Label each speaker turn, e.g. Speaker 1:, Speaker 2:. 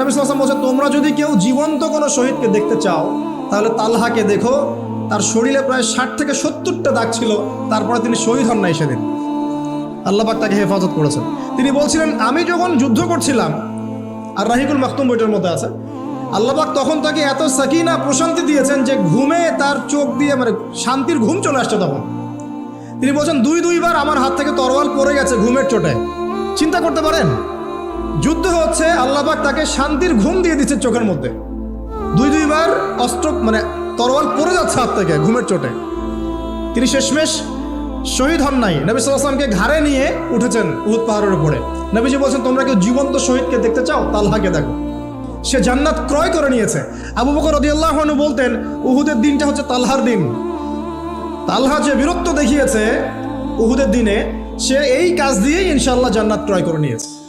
Speaker 1: নবী বলছে, তোমরা যদি কেউ জীবন্ত কোনো শহীদকে দেখতে চাও, তাহলে তালহাকে দেখো, তার শরীরে প্রায় ষাট থেকে সত্তরটা দাগ ছিল, তারপরে তিনি শহীদ হন নাই সেদিন। আল্লাপাক তাকে হেফাজত করেছেন। তিনি বলছিলেন, আমি যখন যুদ্ধ করছিলাম, আর রাহিকুল মাকতুম বইটার মধ্যে আছে আল্লাপাক তখন তাকে এত সাকিনা, প্রশান্তি দিয়েছেন যে ঘুমে তার চোখ দিয়ে মানে শান্তির ঘুম চলে আসছে তখন। তিনি বলছেন, দুই দুইবার আমার হাত থেকে তরোয়াল পড়ে গেছে ঘুমের চোটে। চিন্তা করতে পারেন? যুদ্ধ হচ্ছে আল্লাপাক তাকে শান্তির ঘুম দিয়ে দিচ্ছে চোখের মধ্যে। দুই দুইবার অস্ত্র মানে তরোয়াল পড়ে যাচ্ছে হাত থেকে, ঘুমের চোটে। তিনি শেষমেশ শহীদ হন নাই। নবী সাল্লামকে ঘাড়ে নিয়ে উঠেছেন উহুদ পাহাড়ের উপরে। নবীজি বলছেন, তোমরা কেউ জীবন্ত শহীদকে দেখতে চাও? তালহাকে দেখো। সে জান্নাত ক্রয় করে নিয়েছে। আবু বকর রদিয়াল্লাহ বলতেন, উহুদের দিনটা হচ্ছে তালহার দিন। তালহা যে বীরত্ব দেখিয়েছে উহুদের দিনে, সে এই কাজ দিয়েই ইনশাল্লাহ জান্নাত ক্রয় করে নিয়েছে।